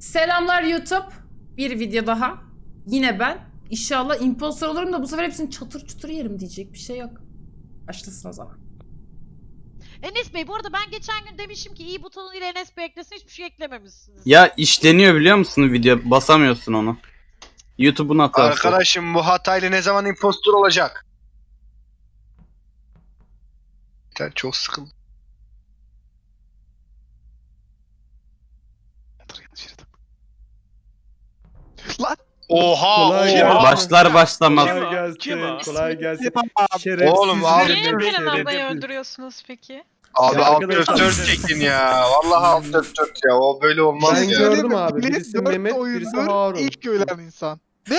Selamlar YouTube. Bir video daha. Yine ben. İnşallah impostor olurum da bu sefer hepsini çatır çutur yerim diyecek bir şey yok. Başlasın o zaman. Enes Bey bu arada ben geçen gün demişim ki iyi butonu ile Enes Bey eklesin hiçbir şey eklememişsiniz. Ya işleniyor biliyor musun video? Basamıyorsun onu. YouTube'un hatası. Arkadaşım bu hatayla ne zaman impostor olacak? Ben çok sıkıldım. Lan Oha! Kolay oha. Başlar başlamaz. Kolay gelsin. Kim o? Kolay gelsin. Oğlum, Şerefsiz dedim. bir Niye Kenan şeref ablayı yapın. öldürüyorsunuz peki? Abi Ya alt F4 çekin ya. Vallahi alt F4 ya. O böyle olmaz Ben ya. gördüm abi. Birisi dört Mehmet, birisi Harun. İlk ölen insan. He?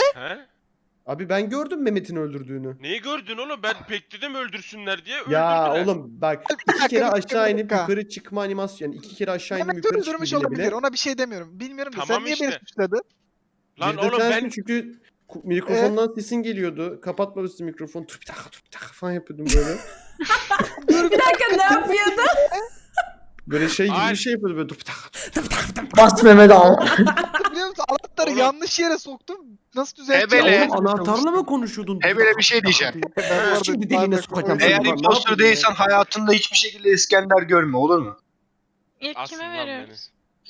Abi ben gördüm Mehmet'in öldürdüğünü. Neyi gördün oğlum? Ben bekledim öldürsünler diye Ya öldürdüler. oğlum bak Bir iki kere aşağı inip yukarı çıkma animasyonu. Yani iki kere aşağı inip Mehmet yukarı öldürmüş çıktı bile olabilir. bile. Ona bir şey demiyorum. Bilmiyorum da Tamam sen niye işte. beni suçladın? Lan oğlum ben çünkü mikrofondan sesin geliyordu. Kapatmamışsın mikrofonu. Dur bir dakika dur bir dakika falan yapıyordum böyle. Bir dakika ne yapıyordu? Böyle şey gibi Ay. bir şey yapıyordu böyle dur bir dakika. dur. Bas Mehmet abi. Biliyor musun? Anahtarı Oğlum. yanlış yere soktum. Nasıl düzelteceğim? Ebele. Oğlum anahtarla mı konuşuyordun? He böyle bir şey diyeceğim. Ben orada Şimdi bir diline sokacağım. Eğer ne impostor değilsen hayatında hiçbir şekilde İskender görme olur mu? İlk lan kime beni.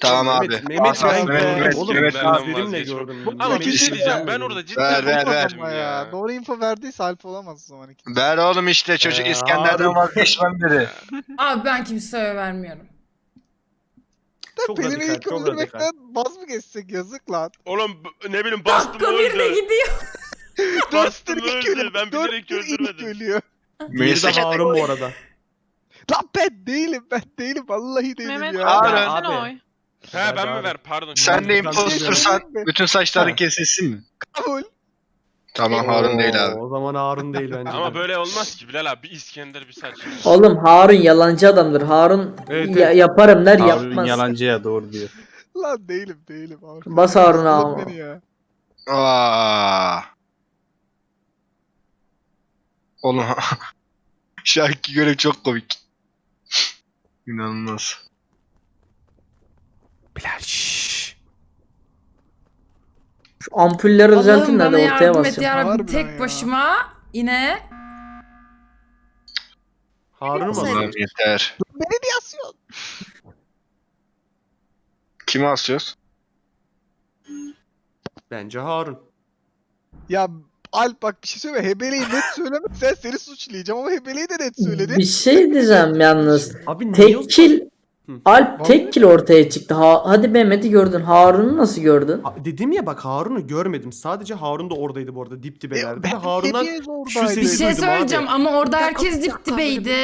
Tamam abi. Mehmet, Mehmet, Asas ben Mehmet. Mehmet, Oğlum Mehmet ben abi. gözlerimle gördüm. Bu- ama bir şey diyeceğim ben orada cidden Ver, ver, ver. korkmadım Ama ya. Doğru info verdiyse Alp olamaz o zaman ikinci. Ver oğlum işte çocuk Ee, İskender'den Harun. vazgeçmem dedi. Abi ben kimseye vermiyorum. Çok Pelin'i radikal, ilk çok radikal. öldürmekten vaz mı geçsek yazık lan. Oğlum b- ne bileyim bastım Dakika bir de öldü. gidiyor. Bastım Dörttür ilk öldü. ölüyor. Ben Dörttür bilerek ilk öldürmedim. ölüyor. Diğeri de Harun bu arada. Lan ben değilim ben değilim vallahi değilim Mehmet ya. Versene Abi. oy. He ben mi ver pardon. Sen de Ben- bütün saçların Ha. kesilsin mi? Kabul. Tamam Harun değil abi. O zaman Harun değil bence. Ama de. böyle olmaz ki Bilal abi bir İskender bir saç. Oğlum Harun yalancı adamdır. Harun Evet, ya- evet. yaparım der Harun yapmaz. yalancıya doğru diyor. Lan değilim değilim. Harun. Bas Harun'a Salın ama. beni ya. Aa. Oğlum şu anki görev çok komik. İnanılmaz. Bilal şşş. Şu ampulleri düzeltin Allah'ım de bana ortaya yardım et yarabbim. Harbiden Tek ya. başıma yine Harun mu? Yeter. Beni niye asıyorsun? Kimi asıyoruz? Bence Harun. Ya Alp bak bir şey söyleme. Hebeleyi net söyleme. Sen seni suçlayacağım ama Hebeleyi de net söyledin. Bir şey diyeceğim yalnız. Abi niye Tek kill Hı. Alp tek kill ortaya çıktı. Ha, hadi Mehmet'i gördün. Harun'u nasıl gördün? A- Dedim ya bak Harun'u görmedim. Sadece Harun da oradaydı bu arada dip dibelerdi. ben Ve Harun'dan şu oradaydım. bir sesi şey duydum abi. söyleyeceğim ama orada Bir dakika, herkes bir dip dakika. dibeydi.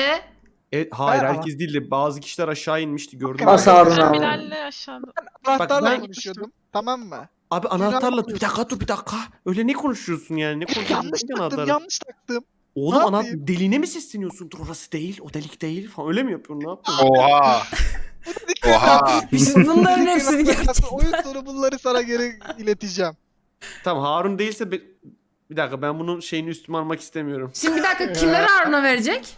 E, hayır Ben- herkes değildi. Bazı kişiler aşağı inmişti gördüm. Bas ben. Harun'a Ben. Bilal'le aşağıda. Anahtarla ben- konuşuyordum. Tamam mı? Abi anahtarla bir dakika dur bir dakika. Öyle ne konuşuyorsun yani? Ne konuşuyorsun? yanlış taktım, anahtarı? yanlış taktım. Oğlum Ne ana yapayım? deline mi sesleniyorsun? Dur orası değil, o delik değil falan. Öyle mi yapıyorsun? Ne yapıyorsun? Oha. Oha. Biz bunların hepsini gerçekten. Oyun sonu bunları sana geri ileteceğim. Tamam Harun değilse be- bir dakika ben bunun şeyini üstüme almak istemiyorum. Şimdi bir dakika kimler Harun'a verecek?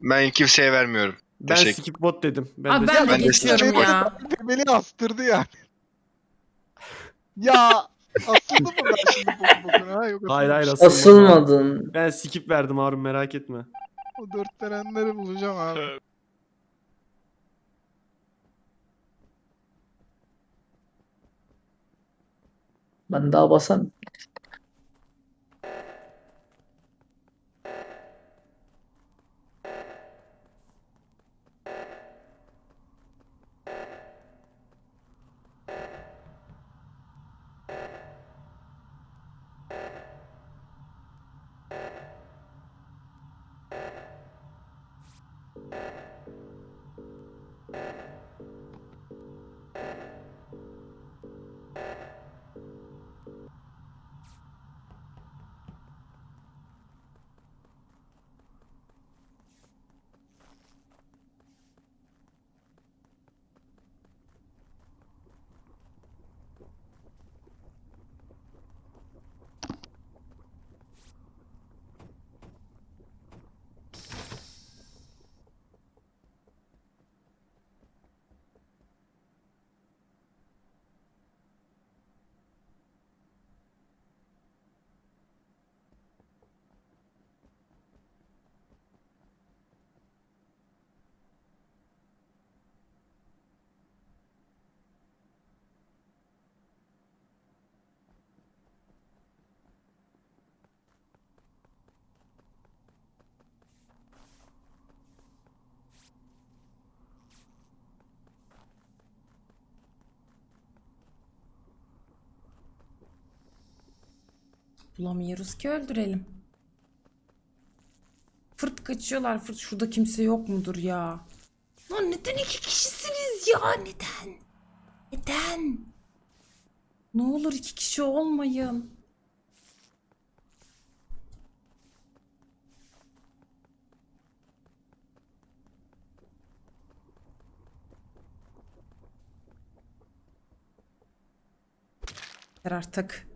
Ben kimseye vermiyorum. Ben Teşekkür- skip bot dedim. Ben Abi de ben de Ben de geçiyorum ya. Beni astırdı yani. ya asıldı mı ben şimdi boku bokuna? Ha, yok Hayır hayır asılmadım. Asılmadın. Ben skip verdim Harun merak etme. O dört verenleri bulacağım abi. Ben daha basam. Bulamıyoruz ki öldürelim. Fırt kaçıyorlar fırt. Şurada kimse yok mudur ya? Lan neden iki kişisiniz ya? Neden? Neden? Ne olur iki kişi olmayın. Yeter artık.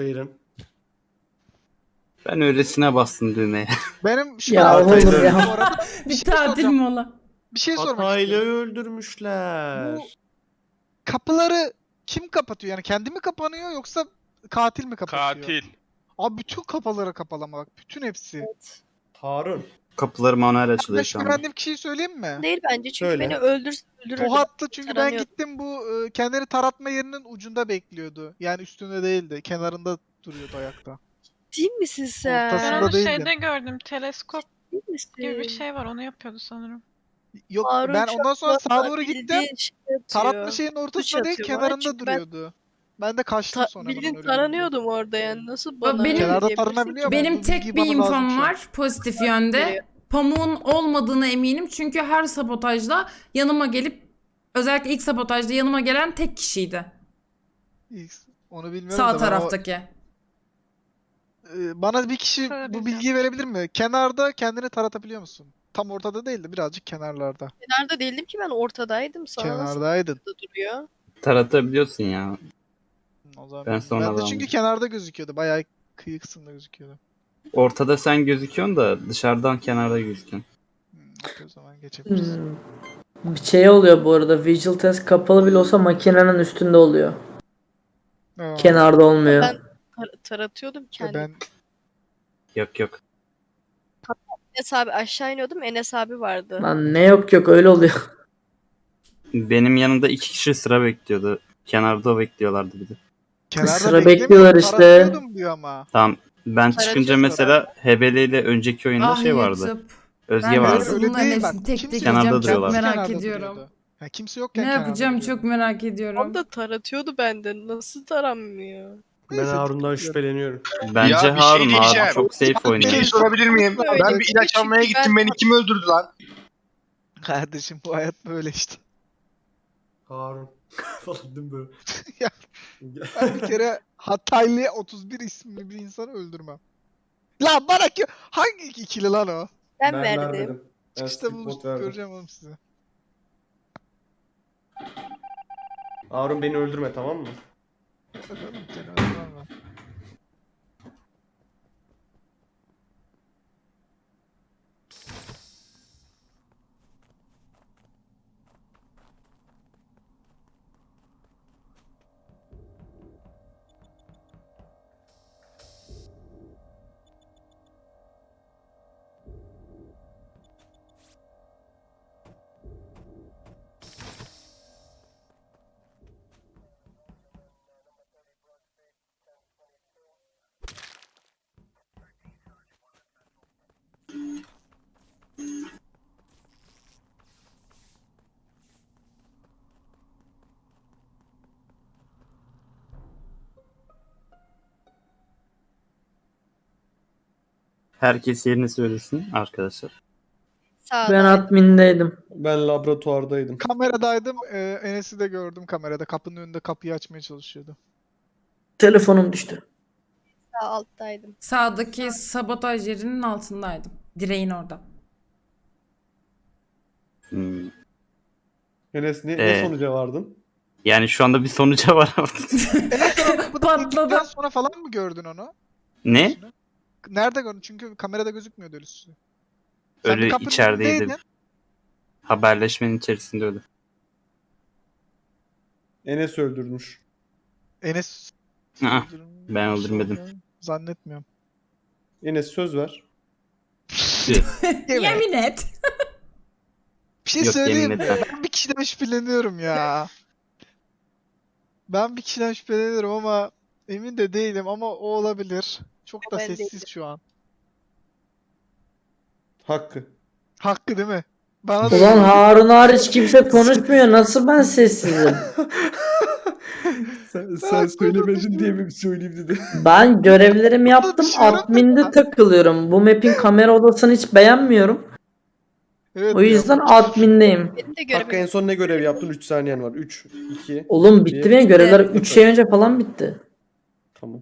Buyurun. Ben öylesine bastım düğmeye. Benim şu Ya an- oğlum ya. Bu arada Bir, bir şey tatil soracağım. mola. Bir şey sormak Hatayla istiyorum. öldürmüşler. Bu kapıları kim kapatıyor? Yani kendi mi kapanıyor yoksa katil mi kapatıyor? Katil. Abi bütün kapıları kapalı ama bak. Bütün hepsi. Harun. Kapıları manuel Ben açılıyor şu an. şüphelendiğim kişiyi söyleyeyim mi? Değil bence çünkü Söyle. beni öldür öldürürdü. Tohat'tı çünkü ben Taranıyor. gittim bu e, kendini taratma yerinin ucunda bekliyordu. Yani üstünde değildi. Kenarında duruyordu ayakta. Değil misin sen? Ortasında Ben onu değildi. şeyde gördüm. Teleskop Değil misin? gibi bir şey var. Onu yapıyordu sanırım. Yok Harun ben ondan sonra Çakmak'la sağa doğru bildiğin gittim. şey atıyor. Taratma şeyin ortasında değil atıyor bana kenarında çünkü ben- duruyordu. Ben de kaçtım Ta- sonra. bildiğin bunun taranıyordum orada yani. Nasıl bana benim- Kenarda diyebilirsin taranabiliyor ki? ama Benim bu tek bir bana lazım infom an. var pozitif yönde. Pamuğun olmadığına eminim çünkü her sabotajda yanıma gelip özellikle ilk sabotajda yanıma gelen tek kişiydi. İlk- Onu bilmiyorum Sağ da ben o- taraftaki. Ee, bana bir kişi bu bilgiyi verebilir mi? Kenarda kendini taratabiliyor musun? Tam ortada değil de birazcık kenarlarda. Kenarda değildim ki ben ortadaydım. Sana nasıl Kenardaydın. burada duruyor? Taratabiliyorsun ya. O zaman Ben ben, sonradan de çünkü kenarda gözüküyordu. Bayağı kıyı kısımda gözüküyordu. Ortada sen gözüküyorsun da dışarıdan kenarda gözüküyorsun. Hmm, o zaman geçebiliriz. Hmm. Bir şey oluyor bu arada. Visual test kapalı bile olsa makinenin üstünde oluyor. Aa, Kenarda olmuyor. Ben tar- taratıyordum kendimi. ben Yok yok. Enes abi aşağı iniyordum. Enes abi vardı. Lan ne yok yok öyle oluyor. Benim yanımda iki kişi sıra bekliyordu. Kenarda bekliyorlardı bir de. kenarda Sıra bekliyorlar işte. taratıyordum diyor ama. Tamam. Ben Taratıyorsun çıkınca mesela Hebele ile önceki oyunda Ah şey vardı. YouTube. Özge Ben vardı. biraz- Bunların hepsini tek kimse tek Kenarda yapacağım. Çok duruyorlar. merak kenarda ediyorum. duruyordu. Ya kimse yokken Ne kenarda yapacağım duruyordu. çok merak O ediyorum. da taratıyordu benden. Nasıl taranmıyor? Ben Neyse, Harun'dan tıklıyorum. şüpheleniyorum. Bence Ya bir şey Harun diyeceğim. çok safe Bir şey oynuyor. sorabilir miyim? Öyle Ben bir ilaç almaya ben- gittim. Beni kim öldürdü lan? Kardeşim bu hayat böyle işte. Harun. Falan değil mi böyle? Ya. Ben bir kere Hataylı 31 isimli bir insanı öldürmem. Lan bana ki hangi iki ikili lan o? Ben, verdim. Ben Çıkışta skip buluştuk vote verdim. göreceğim oğlum sizi. Harun beni öldürme tamam mı? Bakalım Herkes yerini söylesin arkadaşlar. Sağda. Ben admindeydim. Ben laboratuvardaydım. Kameradaydım. E, Enes'i de gördüm kamerada. Kapının önünde kapıyı açmaya çalışıyordu. Telefonum düştü. Sağ alttaydım. Sağdaki sabotaj yerinin altındaydım. Direğin orada. Hmm. Enes ne, Ee, ne sonuca vardın? Yani şu anda bir sonuca var artık. Enes sen o kapıdan Patladı. girdikten sonra falan mı gördün onu? ne? Nerede gördün? Çünkü kamerada gözükmüyordu ölüsü. Sen Ölü kapının içerideydi. önündeydin. Haberleşmenin içerisinde ölü. Enes öldürmüş. Enes. Aa, öldürmüş ben öldürmedim. Zannetmiyorum. Enes söz ver. Yemin et. Bir şey Yok, söyleyeyim yemin mi? etmem. Ben bir kişiden şüpheleniyorum ya. Ben bir kişiden şüpheleniyorum ama emin de değilim ama o olabilir. Çok da Ben sessiz değilim. şu an. Hakkı. Hakkı değil mi? Bana da Ulan Harun hariç kimse konuşmuyor. Nasıl ben sessizim? Sen, sen Hakkı'yı söylemedin diye mi söyleyeyim dedi. Ben görevlerimi yaptım. da- Admin'de takılıyorum. Bu map'in kamera odasını hiç beğenmiyorum. Evet O ya. yüzden admin'deyim. Benim de Hakkı en son ne görev yaptın? 3 saniyen var. 3, 2. Oğlum bitti benim görevler Evet. 3 şey önce falan bitti. Tamam.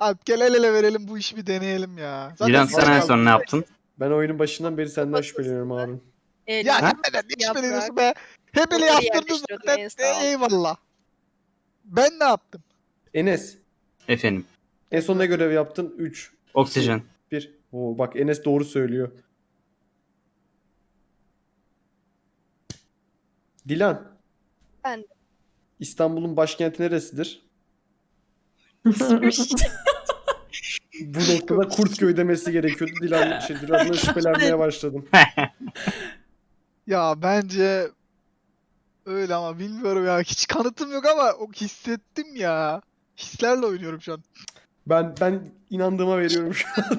Alp gel el ele verelim bu işi bir deneyelim ya. Dilan sen en son ne yaptın? Ben oyunun başından beri senden şüpheleniyorum Harun. El, Ya neden ne şüpheleniyorsun be? Hep ele Onları yaptırdın yerleştiriyordum zaten. en E, sağ ol. eyvallah. Ben ne yaptım? Enes. Efendim. En son ne görev yaptın? 3, Oksijen. 1. Oo bak Enes doğru söylüyor. Dilan. Ben. İstanbul'un başkenti neresidir? Bu noktada Kurtköy demesi gerekiyordu. Dilan şey, Dilan'la şüphelenmeye başladım. Ya bence öyle ama bilmiyorum ya. Hiç kanıtım yok ama o hissettim ya. Hislerle oynuyorum şu an. Ben ben inandığıma veriyorum şu an.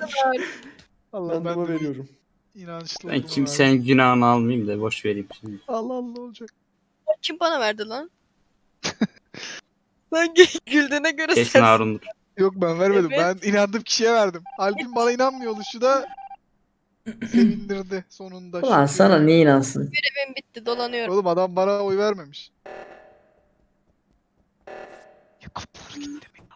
Allah ben İnandığıma de veriyorum. inançlı Ben olduğumu kimsenin günahını almayayım da boş vereyim şimdi. Allah Allah olacak. Kim bana verdi lan? Sen gü- güldüğüne göre Kesin sen. Harun'dur. Yok ben vermedim. Evet. Ben inandığım kişiye verdim. Alp'in bana inanmıyor oluşu da sevindirdi sonunda. Ulan Şükür. sana niye inansın? Görevim bitti dolanıyorum. Oğlum adam bana oy vermemiş. Ya kapılar gitti mi?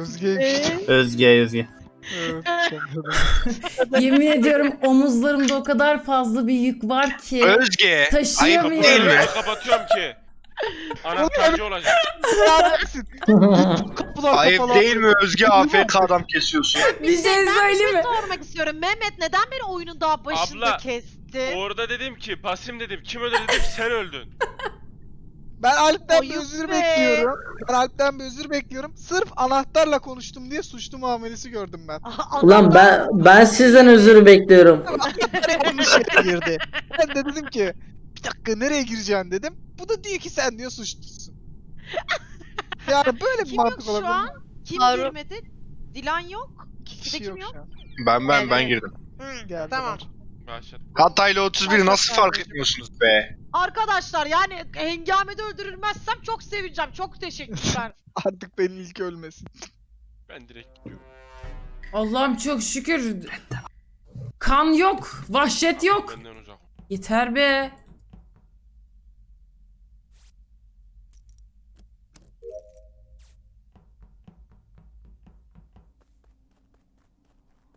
Özgeymiş. Ee, Özge Özge. Evet, sanırım. Yemin ediyorum omuzlarımda o kadar fazla bir yük var ki. Özge. Ayıp Taşıyamıyorum. değil mi? Kapatıyorum ki. Anahtarcı olacak. Kapılar Ayıp kapalı. değil mi Özge AFK adam kesiyorsun? Bir şey söyleyeyim mi? sormak istiyorum. Mehmet neden beni oyunun daha başında Abla, kesti? Orada dedim ki Basim dedim kim öldü dedim sen öldün. Ben Alp'ten bir özür be. bekliyorum. Ben Alp'ten bir özür bekliyorum. Sırf anahtarla konuştum diye suçlu muamelesi gördüm ben. Ulan ben ben sizden özür bekliyorum. Yanlış yere girdi. Ben de dedim ki bir dakika nereye gireceksin dedim. Bu da diyor ki sen diyor suçlusun. Yani böyle bir Kim yok mantık şu olabilir. an? mi? Kim Harun. girmedi? Dilan yok. Bir Kişide şey kim yok yok? şu an. Ben ben ben girdim. Hı, Geldi tamam. Hatay'la 31 nasıl fark etmiyorsunuz be? Arkadaşlar yani hengamede öldürülmezsem çok seveceğim. Çok teşekkürler. Artık benim ilk ölmesin. Ben direkt gidiyorum. Allah'ım çok şükür. Kan yok. Vahşet yok. Benden uzak. Yeter be.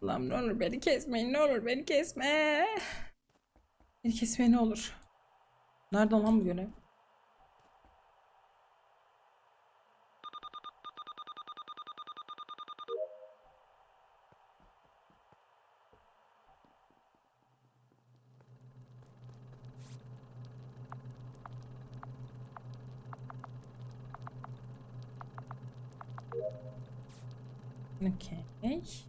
Allah'ım ne olur beni kesmeyin ne olur beni kesme. Beni kesmeyin ne olur. Nerede lan bu görev? Okay.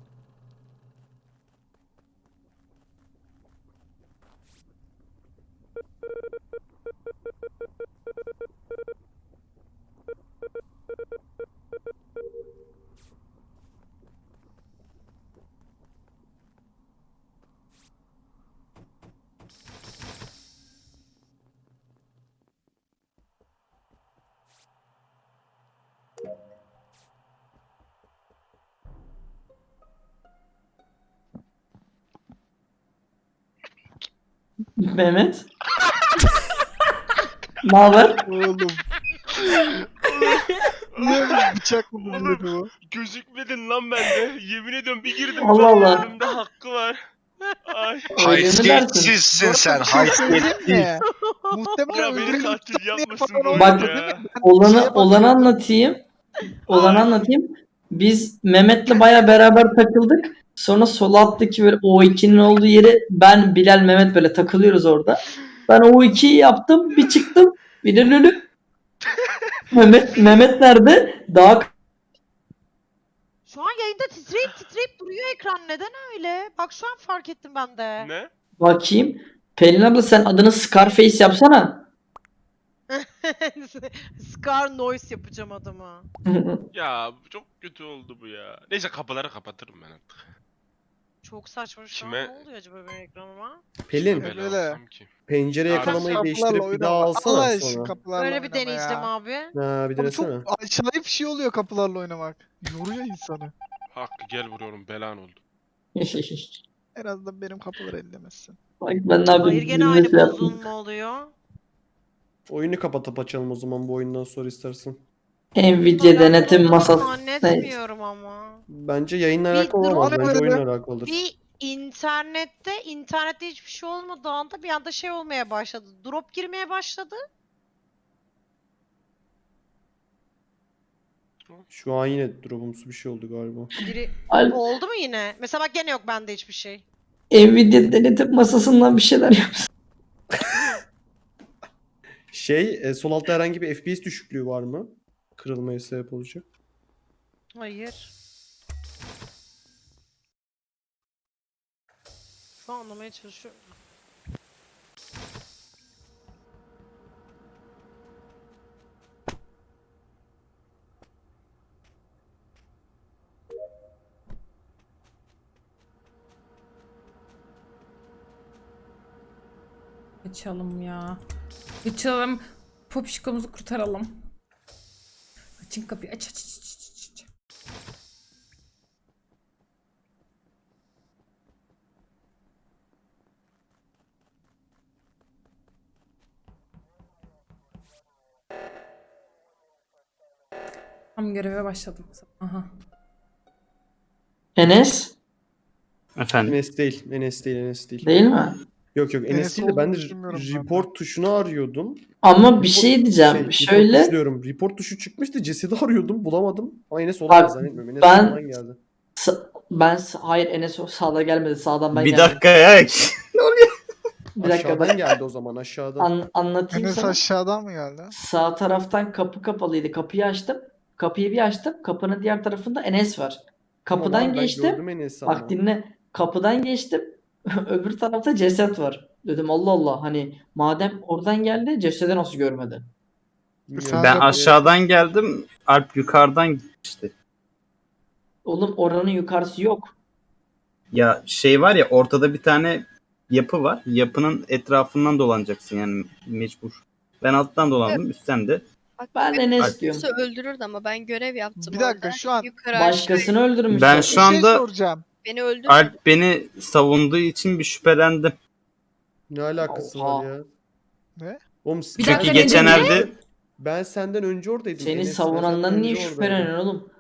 Mehmet. ne haber? Oğlum. Niye bıçak mı buldu bu? Gözükmedin lan bende. Yemin ediyorum bir girdim. Allah Allah. Önümde hakkı var. Ay. Haysiyetsizsin sen. Haysiyetsiz. Muhtemelen Ya beni katil yapmasın bu Bak- ya. Olanı şeye olanı anlatayım. Olanı anlatayım. Biz Mehmet'le baya beraber takıldık. Sonra sol alttaki böyle O2'nin olduğu yere ben Bilal Mehmet böyle takılıyoruz orada. Ben O2'yi yaptım. Bir çıktım. Bir de lülü. Mehmet Mehmet nerede? Daha Şu an yayında titreyip titreyip duruyor ekran. Neden öyle? Bak şu an fark ettim ben de. Ne? bakayım. Pelin abla sen adını Scarface yapsana. Scar noise yapacağım adama. Ya çok kötü oldu bu ya. Neyse kapıları kapatırım ben artık. Çok saçma şu Kime- an. Ne oluyor acaba benim ekranıma? Pelin Öyle. alsam ki. pencere Abi, yakalamayı değiştirip bir daha alsana sonra. kapılarla Böyle bir deneyeceğim ya. abi. Ha bir Abi denesene. çok acayip bir şey oluyor kapılarla oynamak. Yoruyor insanı. Hakkı gel vuruyorum belan oldu. En azından benim kapıları ellemezsin. Bak ben ne yapayım? Hayır gene aynı şey yaptım. bozulma oluyor. Oyunu kapatıp açalım o zaman bu oyundan sonra istersen. Nvidia denetim masası. Zannetmiyorum ama. Bence yayınla Bir alakalı olamaz. drone Bence oyunla alakalıdır. Bir internette, internette hiçbir şey olmadığı anda bir anda şey olmaya başladı. Drop girmeye başladı. Şu an yine drop'umsu bir şey oldu galiba. Biri Alp, oldu mu yine? Mesela bak gene yok bende hiçbir şey. Nvidia denetim masasından bir şeyler yap. Şey, e, sol altta herhangi bir FPS düşüklüğü var mı? Kırılmaya sebep olacak. Hayır. Şu an anlamaya çalışıyorum. Açalım ya. Açalım. Popişkomuzu kurtaralım. Açın kapıyı. Aç aç aç aç aç, aç. Tam göreve başladım. Aha. Enes Efendim. Enes değil, Enes değil, Enes değil. değil mi? Yok yok değil de ben de bilmiyorum ben de. report tuşunu arıyordum. Ama bir şey diyeceğim. Şey, report Şöyle diyorum. Report tuşu çıkmıştı. Cesedi arıyordum. Bulamadım. Ama Enes olamaz zannetmiyorum. Enes ben- geldi. sa- ben hayır Enes o sağda gelmedi. Sağdan ben bir geldim. dakika ya. Bir dakika aşağıdan ben geldi o zaman aşağıdan. an- anlatayım Enes sana. aşağıdan mı geldi? Sağ taraftan kapı kapalıydı. Kapıyı açtım. Kapıyı bir açtım. Kapının diğer tarafında Enes var. Kapıdan Tamam, geçtim. Bak dinle. Kapıdan geçtim. Öbür tarafta ceset var. Dedim Allah Allah hani madem oradan geldi cesedi nasıl görmedi? Sen Ben de- aşağıdan geldim. Alp yukarıdan gitmişti. Oğlum oranın yukarısı yok. Ya şey var ya ortada bir tane yapı var. Yapının etrafından dolanacaksın yani mecbur. Ben alttan dolandım üstten de. Bak, Ben beni Enes diyorum. kimse öldürürdü ama ben görev yaptım Bir dakika, orada. şu an Yukarı aşağı Başkasını öldürmüş. Ben zaten. şu Bir şey anda- soracağım. Beni öldürdü. Alp beni savunduğu için bir şüphelendim. Ne alakası Oha. var ya? Ne? Oğlum Bir Çünkü dakika, ne geçenlerde ben senden önce oradaydım. Seni Enes, ben savunandan senden niye önce şüpheleniyorsun oradaydım. oğlum?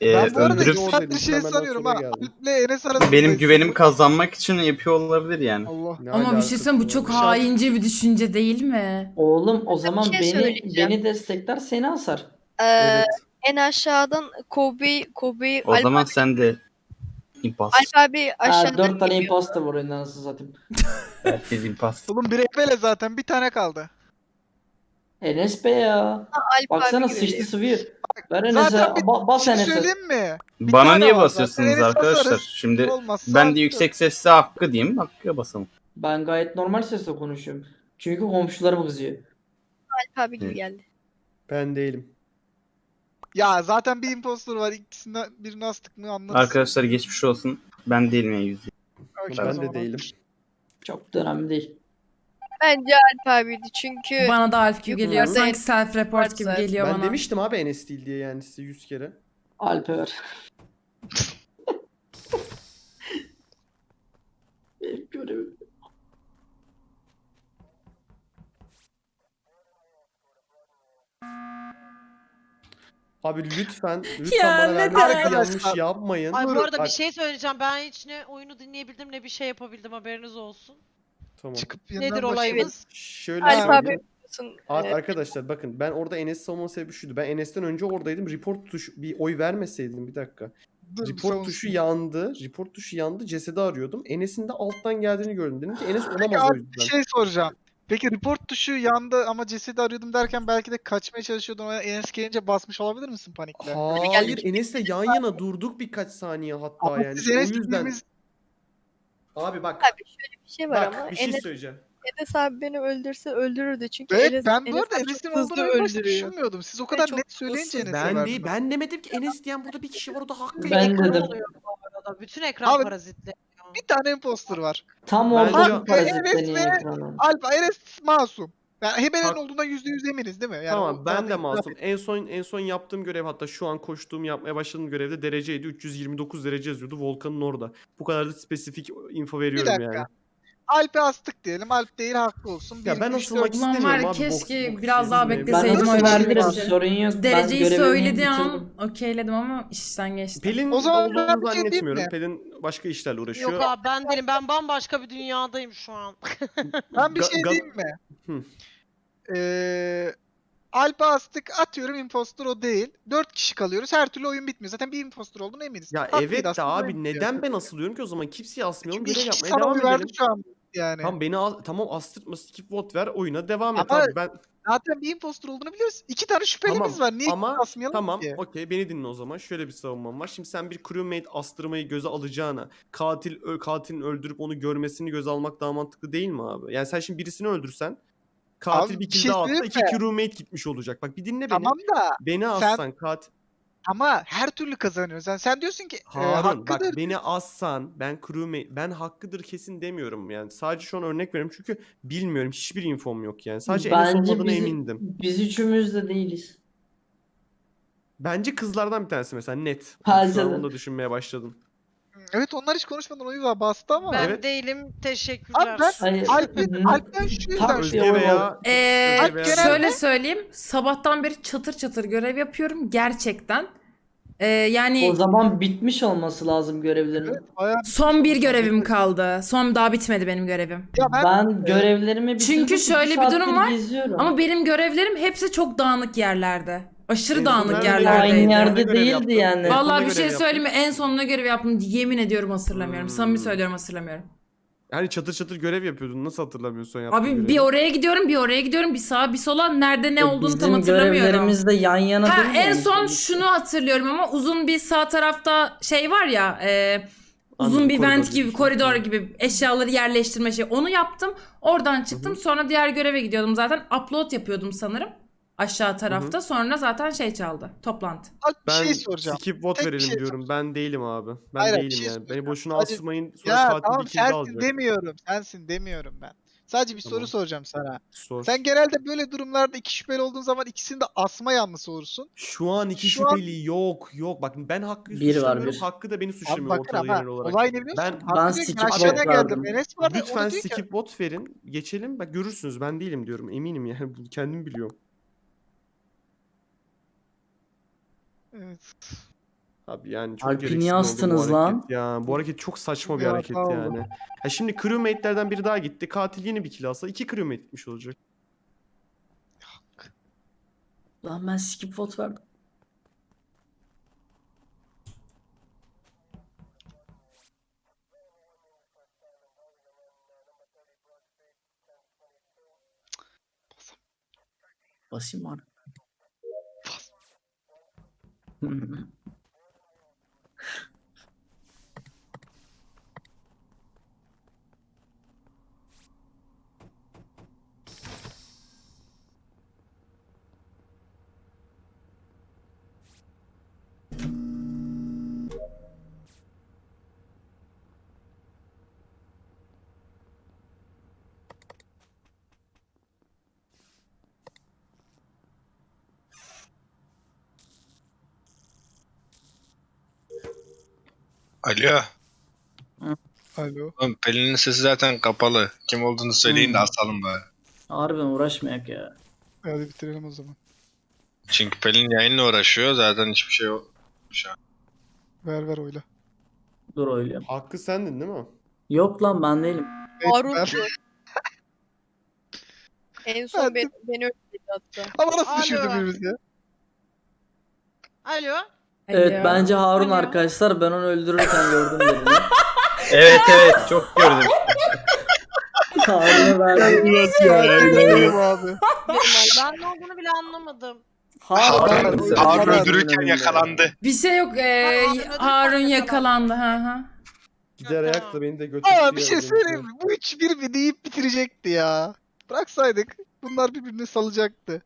e, ben bu arada öldürüp güzel bir şey Hemen sanıyorum ha. geldim. Alp'le Enes arasında. benim güvenimi kazanmak için yapıyor olabilir yani. Allah. Ne Ama bir alakası şey söyleyeyim bu var? çok Dışarı- haince bir düşünce değil mi? Oğlum o zaman şey beni söyleyeceğim. beni destekler seni asar. Ee, Evet. En aşağıdan Kobe, Kobe, O Alp, zaman sen de abi Ha, aşağıdan dört tane geliyor. imposter var oyunda anasını satayım. Herkes imposter. Oğlum bir evvele zaten bir tane kaldı. Enes Bey ya. Alp Baksana gibi sıçtı geliyor. sıvıyor. Ver Enes'e. Zaten bir Ba- bas şey Enes'e. söyleyeyim mi? Bir Bana tane niye var basıyorsunuz Enes arkadaşlar? basarız. Şimdi Olmazsa ben de yüksek sesle hakkı diyeyim. Hakkıya basalım. Ben gayet normal sesle konuşuyorum. Çünkü komşularım kızıyor. Alp abi gibi geldi. Ben değilim. Ya zaten bir impostor var. İkisinden birini astık mı anlarız. Arkadaşlar geçmiş olsun. Ben değilim ya yüzde. Okey, o Ben de değilim. Çok da önemli değil. Bence Alp abiydi çünkü Bana da Alp gibi geliyor. Sanki self report gibi geliyor Ben bana. demiştim abi Enes değil diye yani size 100 kere. Alp'e ver. Benim görevim. Abi lütfen, lütfen Ya bana neden? verdiğiniz yanlış Arkadaşlar- yapmayın. Ay bu Buyurun, arada bak. bir şey söyleyeceğim. Ben hiç ne oyunu dinleyebildim ne bir şey yapabildim haberiniz olsun. Tamam. Çıkıp yeniden Nedir başlayalım. olayımız? Şöyle Alp söyleyeyim. abi biliyorsun. Ar- e, Arkadaşlar bakın ben orada Enes savunma sebebi şuydu. Ben Enes'ten önce oradaydım. Report tuşu bir oy vermeseydim bir dakika. Dur, bir Report savunsun. tuşu yandı. Report tuşu yandı. Cesedi arıyordum. Enes'in de alttan geldiğini gördüm. Dedim ki Enes olamaz o abi bir yüzden. şey soracağım. Peki report tuşu yandı ama cesedi arıyordum derken belki de kaçmaya çalışıyordun. O Enes gelince basmış olabilir misin panikle? Hayır Enes'le yan yana durduk birkaç saniye hatta Ama yani. biz O Enes yüzden. dediğimiz Abi bak. Abi şöyle bir şey var Bak ama bir şey Enes, söyleyeceğim. Enes abi beni öldürse öldürürdü çünkü Evet Enes, ben bu Enes arada abi Enes'in çok hızlı olduğunu en başta öldürüyor. düşünmüyordum. Siz o kadar çok net söyleyince hızlı. Enes'e Ben verdim. değil ben demedim ki Enes diyen burada bir kişi var o da hakkı. Bütün Ben ekran dedim. oluyor bu arada. Bütün ekran Abi- parazitli. Bir tane imposter var. Tam orada bir Enes deniyor ve-. Alfa Enes masum. Yani Hebe'nin Hak- olduğundan yüzde yüz eminiz değil mi? Yani tamam o ben de masum. En son en son yaptığım görev hatta şu an koştuğum yapmaya başladığım görevde dereceydi. 329 derece yazıyordu. Volkan'ın orada. Bu kadar da spesifik info veriyorum dakika. yani. Alp'e astık diyelim. Alp değil haklı olsun. Ya ben asılmak Ulan istemiyorum var abi. keşke boks- boks biraz daha izlemeyi. Ben bekleseydim oy için. sorun yok. Ben Dereceyi söylediği an okeyledim ama işten geçti. Pelin O zaman olduğunu şey zannetmiyorum. mi? Pelin başka işlerle uğraşıyor. Yok abi ben değilim. Ben bambaşka bir dünyadayım şu an. Ben bir şey diyeyim mi? Hı. Ee, Alp'e astık atıyorum impostor o değil. Dört kişi kalıyoruz. Her türlü oyun bitmiyor. Zaten bir impostor olduğunu eminiz. Ya Haklıydı evet de abi neden ben asılıyorum ki o zaman kimseye asmayalım Çünkü görev iki kişi yapmaya sana devam oy verdi edelim. şu an yani. Tamam beni al tamam astırtma skip vote ver oyuna devam et Ama- abi ben Zaten bir impostor olduğunu biliyoruz. İki tane şüphelimiz Tamam, var. Niye ama asmayalım tamam ki? okey beni dinle o zaman şöyle bir savunmam var. Şimdi sen bir crewmate astırmayı göze alacağına katil ö- katilin öldürüp onu görmesini göze almak daha mantıklı değil mi abi? Yani sen şimdi birisini öldürsen katil Abi bir bir kill şey daha söyleyeyim iki crewmate gitmiş olacak. Bak bir dinle beni. Tamam da Beni assan katil ama her türlü kazanıyoruz. Yani sen diyorsun ki e, Harun bak hakkıdır. beni assan ben crewmate ben hakkıdır kesin demiyorum yani. Sadece şu an örnek veriyorum çünkü bilmiyorum hiçbir infom yok yani. Sadece Enes Bence olmadığına biz, emindim. biz üçümüz de değiliz. Bence kızlardan bir tanesi mesela net. Şu an de. onu da düşünmeye başladım. Evet onlar hiç konuşmadan oyu var bastı ama. Ben Evet. değilim. Teşekkürler. Abi ben Hayır. Alp'in, Hı. Alp'ten şu yüzden Tam şu- şey Özge veya Ee, veya- genelde- şöyle söyleyeyim. Sabahtan beri çatır çatır görev yapıyorum gerçekten. Ee, yani O zaman bitmiş olması lazım görevlerin. Evet, bayağı son bir görevim kaldı. Son daha bitmedi benim görevim. Ya ben, Ben görevlerimi bitirdim. Çünkü şöyle bir durum saattir var geziyorum. Ama benim görevlerim hepsi çok dağınık yerlerde. Aşırı En dağınık son nerede. Aynı yerde görev değildi yaptın? yani. Vallahi- Vallahi bir şey söyleyeyim mi? En sonunda görev yaptım. Yemin ediyorum hatırlamıyorum. Hmm. Samimi söylüyorum hatırlamıyorum. Yani çatır çatır görev yapıyordun. Nasıl hatırlamıyorsun yaptığın Abi görevi? bir oraya gidiyorum, bir oraya gidiyorum, bir sağa, bir sola. Nerede ne E, olduğunu tam Bizim hatırlamıyorum. görevlerimiz de yan yana Ha değil en son şunu hatırlıyorum ama uzun bir sağ tarafta şey var ya e, uzun Anladım, bir koridor vent gibi gibi bir şey. koridor gibi eşyaları yerleştirme şey onu yaptım oradan çıktım sonra diğer göreve gidiyordum zaten upload yapıyordum sanırım aşağı tarafta sonra zaten şey çaldı toplantı. Alp bir Ben şey soracağım. skip vote Tek verelim şey diyorum. Ben değilim abi. Ben Hayır, değilim şey yani. Beni boşuna Sadece- asmayın. Sonra Ya tamam sensin alacak. demiyorum. Sensin demiyorum ben. Sadece bir Tamam. soru soracağım sana. Sor. Sen genelde böyle durumlarda iki şüpheli olduğun zaman ikisini de asma yanlısı olursun. Şu an iki Şu an- şüpheli yok yok. Bak ben Hakkı Bir var, bir. Hakkı da beni Abi suçlamıyor bakın ortada genel olarak. olay ne biliyorsun? Ben- Ben ki, skip aşağıdan geldim. Enes vardı. Lütfen skip vote verin. Geçelim. Bak görürsünüz ben değilim diyorum. Eminim yani. Kendim biliyorum. Evet. Abi yani çok Alp'i gereksiz niye oldu bu astınız hareket lan? Ya bu hareket çok saçma bir Ya, hareket olun. yani. Ha şimdi crewmate'lerden biri daha gitti. Katil yeni bir kill alsa iki crewmate gitmiş olacak. Lan ben skip vote verdim. Basayım mı? 嗯。Alo. Alo. Oğlum Pelin'in sesi zaten kapalı. Kim olduğunu söyleyin de asalım bari. Harbiden uğraşmayak ya. Hadi bitirelim o zaman. Çünkü Pelin yayınla uğraşıyor. Zaten hiçbir şey yok. Şu an. Ver ver oyla. Dur oyluyorum. Hakkı sendin değil mi? Yok lan ben değilim. Harun şu. En son beni, beni öldürdü hatta. Ama nasıl Alo. düşürdü birbirimizi ya? Alo. Evet bence Harun arkadaşlar ben onu öldürürken gördüm birini. Evet evet çok gördüm. Harun'a verdim. Abi. Ben ne olduğunu bile anlamadım. Harun, Harun- öldürürken yakalandı. Bir şey yok. ee, Harun yakalandı. Ha ha. Gider Ha, ayakla beni de götürdü. Ama bir şey söyleyeyim mi? Bu üç birbirini yiyip bitirecekti ya. Bıraksaydık bunlar birbirini salacaktı.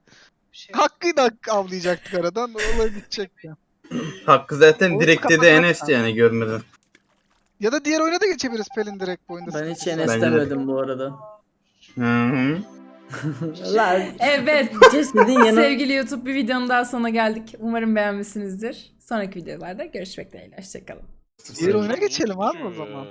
Bir şey da avlayacaktık aradan. Olay bitecekti. Hakkı zaten Onu direkt dedi kapatmak Enes yani görmeden. Ya da diğer oyuna da geçebiliriz Pelin direkt bu oyunda. Ben hiç sıkıntı Enes Bence de. demedim bu arada. Hı hı. Lan Evet. yanı Sevgili YouTube bir videonun daha sonuna geldik. Umarım beğenmişsinizdir. Sonraki videolarda görüşmek dileğiyle. Hoşçakalın. Diğer oyuna geçelim abi o zaman.